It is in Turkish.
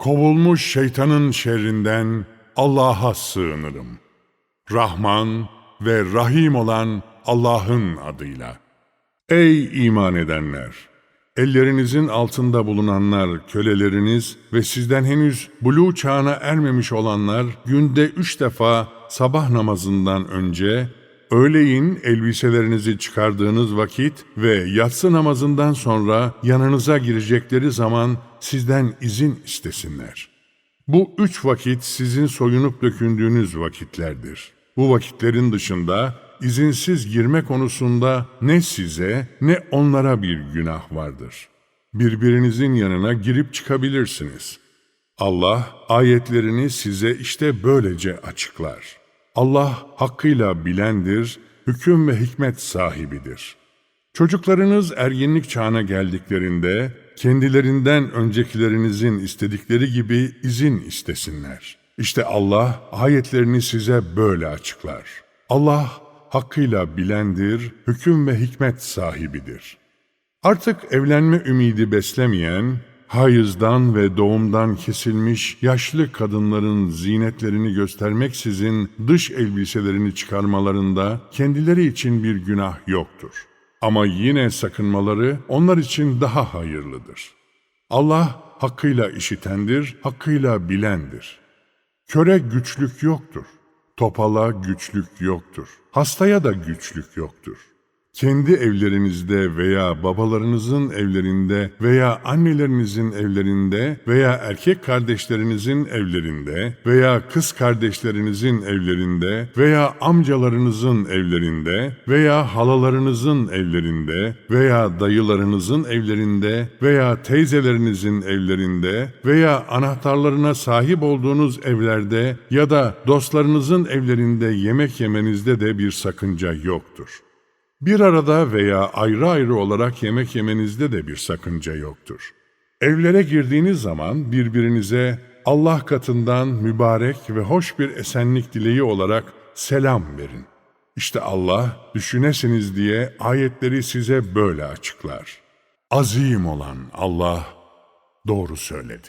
Kovulmuş şeytanın şerrinden Allah'a sığınırım. Rahman ve Rahim olan Allah'ın adıyla. Ey iman edenler! Ellerinizin altında bulunanlar, köleleriniz ve sizden henüz buluğ çağına ermemiş olanlar günde üç defa sabah namazından önce, öğleyin elbiselerinizi çıkardığınız vakit ve yatsı namazından sonra yanınıza girecekleri zaman sizden izin istesinler. Bu üç vakit sizin soyunup dökündüğünüz vakitlerdir. Bu vakitlerin dışında izinsiz girme konusunda ne size ne onlara bir günah vardır. Birbirinizin yanına girip çıkabilirsiniz. Allah ayetlerini size işte böylece açıklar. Allah hakkıyla bilendir, hüküm ve hikmet sahibidir. Çocuklarınız erginlik çağına geldiklerinde kendilerinden öncekilerinizin istedikleri gibi izin istesinler. İşte Allah ayetlerini size böyle açıklar. Allah hakkıyla bilendir, hüküm ve hikmet sahibidir. Artık evlenme ümidi beslemeyen, hayızdan ve doğumdan kesilmiş yaşlı kadınların zinetlerini göstermeksizin dış elbiselerini çıkarmalarında kendileri için bir günah yoktur. Ama yine sakınmaları onlar için daha hayırlıdır. Allah hakkıyla işitendir, hakkıyla bilendir. Köre güçlük yoktur. Topala güçlük yoktur. Hastaya da güçlük yoktur. Kendi evlerinizde veya babalarınızın evlerinde veya annelerinizin evlerinde veya erkek kardeşlerinizin evlerinde veya kız kardeşlerinizin evlerinde veya amcalarınızın evlerinde veya halalarınızın evlerinde veya dayılarınızın evlerinde veya teyzelerinizin evlerinde veya anahtarlarına sahip olduğunuz evlerde ya da dostlarınızın evlerinde yemek yemenizde de bir sakınca yoktur. Bir arada veya ayrı ayrı olarak yemek yemenizde de bir sakınca yoktur. Evlere girdiğiniz zaman birbirinize Allah katından mübarek ve hoş bir esenlik dileği olarak selam verin. İşte Allah düşünesiniz diye ayetleri size böyle açıklar. Azim olan Allah doğru söyledi.